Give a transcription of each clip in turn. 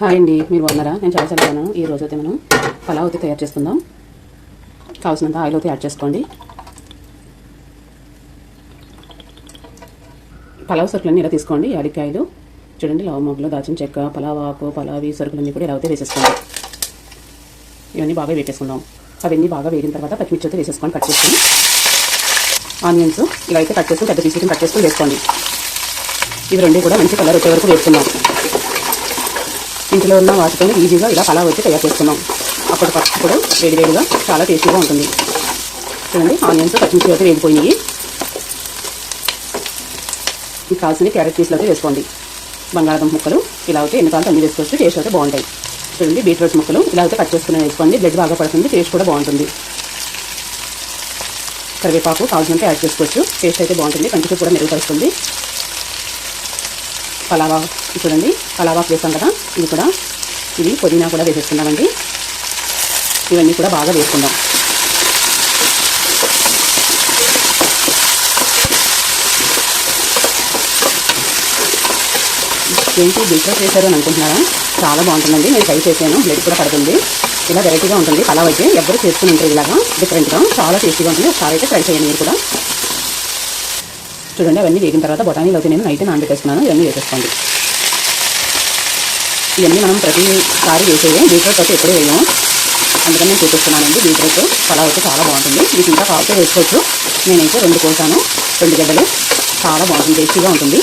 Hi అండి మీరు బాగున్నారా? నేను చాలా చదివాను ఈరోజు ఈ రోజు అయితే మనం పలావ్ అయితే తయారు చేసుకుందాం. కావాల్సినంత ఆయిల్ అయితే యాడ్ చేసుకోండి. పలావ్ సరుకులన్నీ ఇలా తీసుకోండి యాడికాయలు చూడండి లవ మొగ్గలు దాచిన చెక్క పలావ్ ఆకు పలావి సరుకులన్నీ కూడా ఇలా అయితే వేసేసుకోండి. ఇవన్నీ బాగా వేపేసుకుందాం. అవన్నీ బాగా వేగిన తర్వాత పచ్చిమిర్చి అయితే వేసేసుకొని కట్ చేసుకొని ఆనియన్స్ ఇలా అయితే కట్ చేసుకుని పెద్ద పీసులు కట్ చేసుకుని వేసుకోండి. ఇవి రెండు కూడా మంచి కలర్ వచ్చే వరకు వేసుకుందాం. ఇంట్లో ఉన్న వాటితో ఈజీగా ఇలా పలావ్ వచ్చి తయారు చేసుకున్నాం. వేడి వేడివేడిగా చాలా టేస్టీగా ఉంటుంది. చూడండి ఆనియన్స్ పచ్చిమిర్చి అయితే వేగిపోయినాయి. మీకు కావాల్సిన క్యారెట్ పీస్లు అయితే వేసుకోండి. బంగాళాదుంప ముక్కలు ఇలా అయితే ఎన్ని కావాలంటే అన్ని వేసుకోవచ్చు టేస్ట్ అయితే బాగుంటాయి. చూడండి బీట్రూట్ ముక్కలు ఇలా అయితే కట్ చేసుకుని వేసుకోండి. బ్లడ్ బాగా పడుతుంది టేస్ట్ కూడా బాగుంటుంది. కరివేపాకు కావాల్సినంత యాడ్ చేసుకోవచ్చు. టేస్ట్ అయితే బాగుంటుంది కంటికి కూడా మెరుగుపరుస్తుంది. పలావా చూడండి పలావాకు వేసాం కదా ఇది కూడా. ఇది పుదీనా కూడా వేసేసుకుందామండి. ఇవన్నీ కూడా బాగా వేసుకుందాం. ఏంటి బీట్రూట్ చేశారు అని అనుకుంటున్నారా? చాలా బాగుంటుందండి. నేను ట్రై చేశాను. బ్లడ్ కూడా పడుతుంది. ఇలా వెరైటీగా ఉంటుంది. పలావ్ అయితే ఎవరు చేసుకుని ఉంటారు ఇలాగా. డిఫరెంట్గా చాలా టేస్టీగా ఉంటుంది. ఒకసారి అయితే ట్రై చేయండి మీరు కూడా. చూడండి అవన్నీ వేగిన తర్వాత బొటానీలు అయితే నేను నైట్ నానబెట్టేసుకున్నాను ఇవన్నీ వేసేసుకోండి. ఇవన్నీ మనం ప్రతిసారి వేసేవి బీట్రూట్ అయితే ఎప్పుడు వేయము. అందుకని నేను చూపిస్తున్నానండి బీట్రూట్ పలావ్ అయితే చాలా బాగుంటుంది. మీకు ఇంకా కావాల్సి వేసుకోవచ్చు. నేనైతే రెండు కోసాను. రెండు గడ్డలు. చాలా బాగుంటుంది టేస్టీగా ఉంటుంది.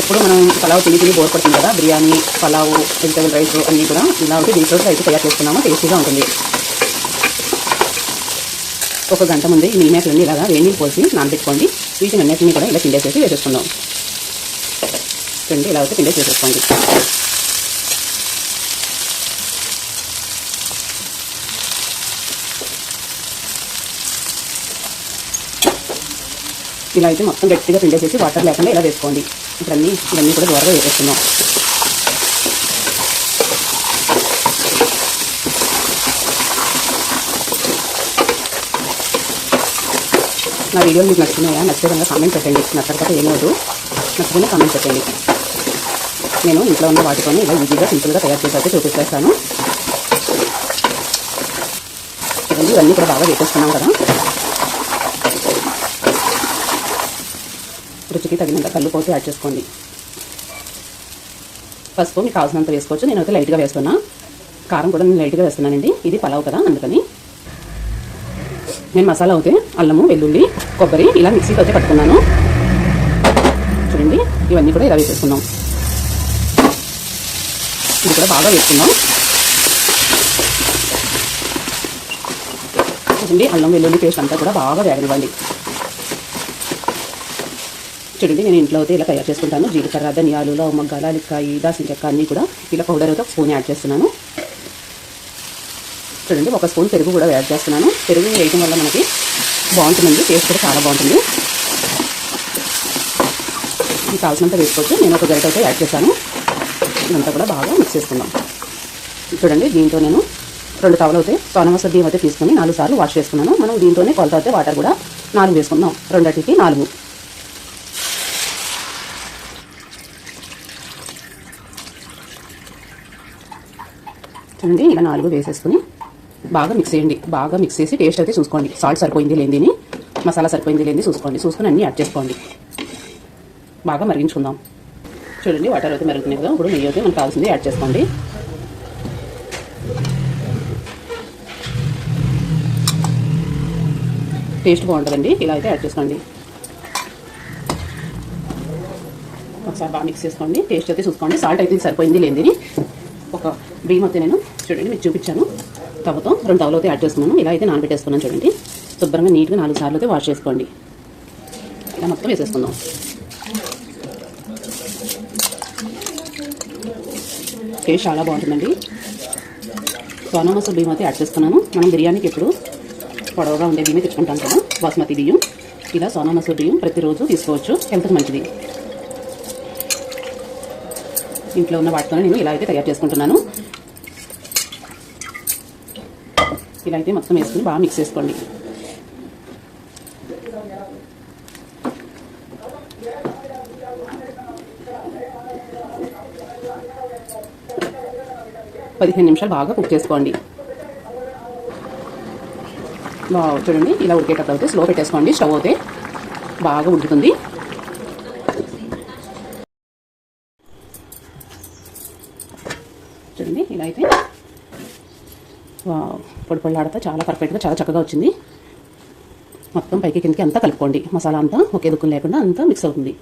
ఎప్పుడు మనం పలావ్ తిని తిని బోర్ పడుతుంది కదా బిర్యానీ పలావ్ వెజిటబుల్ రైస్ అన్నీ కూడా ఇలా ఒకటి బీట్రూట్ అయితే తయారు చేసుకున్నాము టేస్టీగా ఉంటుంది. ఒక గంట ముందే ఈ నీళ్ళని ఇలాగా వేడి నీళ్ళు పోసి నానబెట్టుకోండి. వీటిని అన్నిటిని కూడా ఇలా పిండేసేసి వేసేసుకుందాం. పిండి ఇలా అయితే పిండేసి వేసేసుకోండి. ఇలా అయితే మొత్తం గట్టిగా పిండేసేసి వాటర్ లేకుండా ఇలా వేసుకోండి. ఇప్పుడు అన్నీ ఇవన్నీ కూడా దూరంగా వేసేస్తున్నాం నా వీడియోలు మీకు నచ్చినాయా నచ్చే విధంగా కామెంట్ పెట్టండి. నచ్చకపోతే ఏం లేదు. నచ్చకుండా కామెంట్ పెట్టండి. నేను ఇంట్లో ఉన్న వాటితోనే ఇలా ఈజీగా సింపుల్గా తయారు చేసి చూపిస్తాను. ఇవన్నీ ఇవన్నీ కూడా బాగా వేసేస్తున్నాం కదా. రుచికి తగినంత కళ్ళు పోసి యాడ్ చేసుకోండి. పసుపు మీకు కావాల్సినంత వేసుకోవచ్చు. నేనైతే లైట్గా వేస్తున్నా. కారం కూడా నేను లైట్గా వేస్తున్నానండి. ఇది పలావ్ కదా అందుకని. నేను మసాలా అయితే అల్లము వెల్లుల్లి కొబ్బరి ఇలా మిక్సీకి అయితే పట్టుకున్నాను. చూడండి ఇవన్నీ కూడా ఇలా వేసేసుకుందాం ఇది కూడా బాగా వేసుకుందాం చూడండి అల్లం వెల్లుల్లి పేస్ట్ అంతా కూడా బాగా వేగనివ్వండి. చూడండి నేను ఇంట్లో అయితే ఇలా తయారు చేసుకుంటాను. జీలకర్ర ధనియాలు లవమగ్గాల లిక్కాయి దాసిన చెక్క అన్నీ కూడా. ఇలా పౌడర్ అయితే ఒక స్పూన్ యాడ్ చేస్తున్నాను. చూడండి ఒక స్పూన్ పెరుగు కూడా యాడ్ చేస్తున్నాను. పెరుగు వేయడం వల్ల మనకి బాగుంటుందండి టేస్ట్ కూడా చాలా బాగుంటుంది. మీకు కావాల్సినంత వేసుకోవచ్చు. నేను ఒక గరిట అయితే యాడ్ చేశాను. ఇదంతా కూడా బాగా మిక్స్ చేసుకుందాం. చూడండి దీంతో నేను రెండు తవలు అయితే సోనమస బియ్యం అయితే తీసుకొని నాలుగు సార్లు వాష్ చేసుకున్నాను. మనం దీంతోనే కొలత అయితే వాటర్ కూడా నాలుగు వేసుకుందాం. రెండింటికి నాలుగు. చూడండి ఇలా నాలుగు వేసేసుకుని బాగా మిక్స్ చేయండి. బాగా మిక్స్ చేసి టేస్ట్ అయితే చూసుకోండి. సాల్ట్ సరిపోయింది లేనిదిని మసాలా సరిపోయింది లేనిది చూసుకోండి. చూసుకొని అన్నీ యాడ్ చేసుకోండి. బాగా మరిగించుకుందాం. చూడండి వాటర్ అయితే మరుగుతున్నాయి కదా. ఇప్పుడు నెయ్యి అయితే మనకు కావాల్సింది యాడ్ చేసుకోండి. టేస్ట్ బాగుంటుందండి. ఇలా అయితే యాడ్ చేసుకోండి. ఒకసారి బాగా మిక్స్ చేసుకోండి. టేస్ట్ అయితే చూసుకోండి. సాల్ట్ అయితే సరిపోయింది లేనిది ఒక బియ్యం అయితే నేను చూడండి మీకు చూపించాను. తవ్వతో రెండు తవలు అయితే యాడ్ చేసుకున్నాను. ఇలా అయితే నానబెట్టేసుకున్నాను చూడండి. శుభ్రంగా నీట్గా నాలుగు సార్లు అయితే వాష్ చేసుకోండి. ఇలా మొత్తం వేసేసుకుందాం. టేస్ట్ చాలా బాగుంటుందండి. సోనా మసూర్ బియ్యం అయితే యాడ్ చేసుకున్నాను. మనం బిర్యానీకి ఎప్పుడు పొడవుగా ఉండే బియ్యం తెచ్చుకుంటాం కదా బాస్మతి బియ్యం ఇలా సోనా మసూర్ బియ్యం ప్రతిరోజు తీసుకోవచ్చు. హెల్త్కి మంచిది? ఇంట్లో ఉన్న వాటితో నేను ఇలా అయితే తయారు చేసుకుంటున్నాను. ఇలా అయితే మొత్తం వేసుకుని బాగా మిక్స్ చేసుకోండి. పదిహేను నిమిషాలు బాగా కుక్ చేసుకోండి. బాగా చూడండి ఇలా ఉడికేటప్పుడు అయితే స్లో పెట్టేసుకోండి. స్టవ్ అయితే బాగా ఉడుకుతుంది. చూడండి ఇలా అయితే వావ్, పొడి పొడిలాడుతా చాలా పర్ఫెక్ట్గా చాలా చక్కగా వచ్చింది. మొత్తం పైకి కిందకి అంతా కలుపుకోండి. మసాలా అంతా ఒకే దుక్కులు లేకుండా అంతా మిక్స్ అవుతుంది.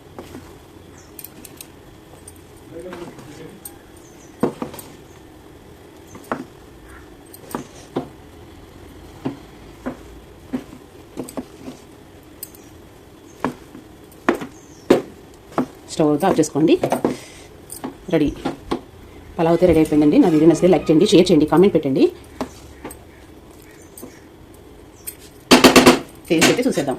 స్టవ్ ఆఫ్ చేసుకోండి. రెడీ. పలావ్ అయితే రెడీ అయిపోయిందండి. నా వీడియో నచ్చితే లైక్ చేయండి షేర్ చేయండి కామెంట్ పెట్టండి. టేస్ట్ అయితే చూసేద్దాం.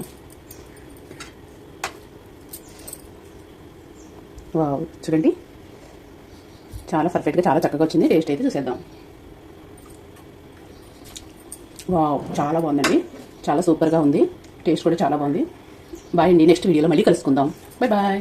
వావ్ చూడండి. చాలా పర్ఫెక్ట్గా చాలా చక్కగా వచ్చింది. టేస్ట్ అయితే చూసేద్దాం. వావ్ చాలా బాగుందండి. చాలా సూపర్గా ఉంది. టేస్ట్ కూడా చాలా బాగుంది. బాయ్ అండి. నెక్స్ట్ వీడియోలో మళ్ళీ కలుసుకుందాం. Bye bye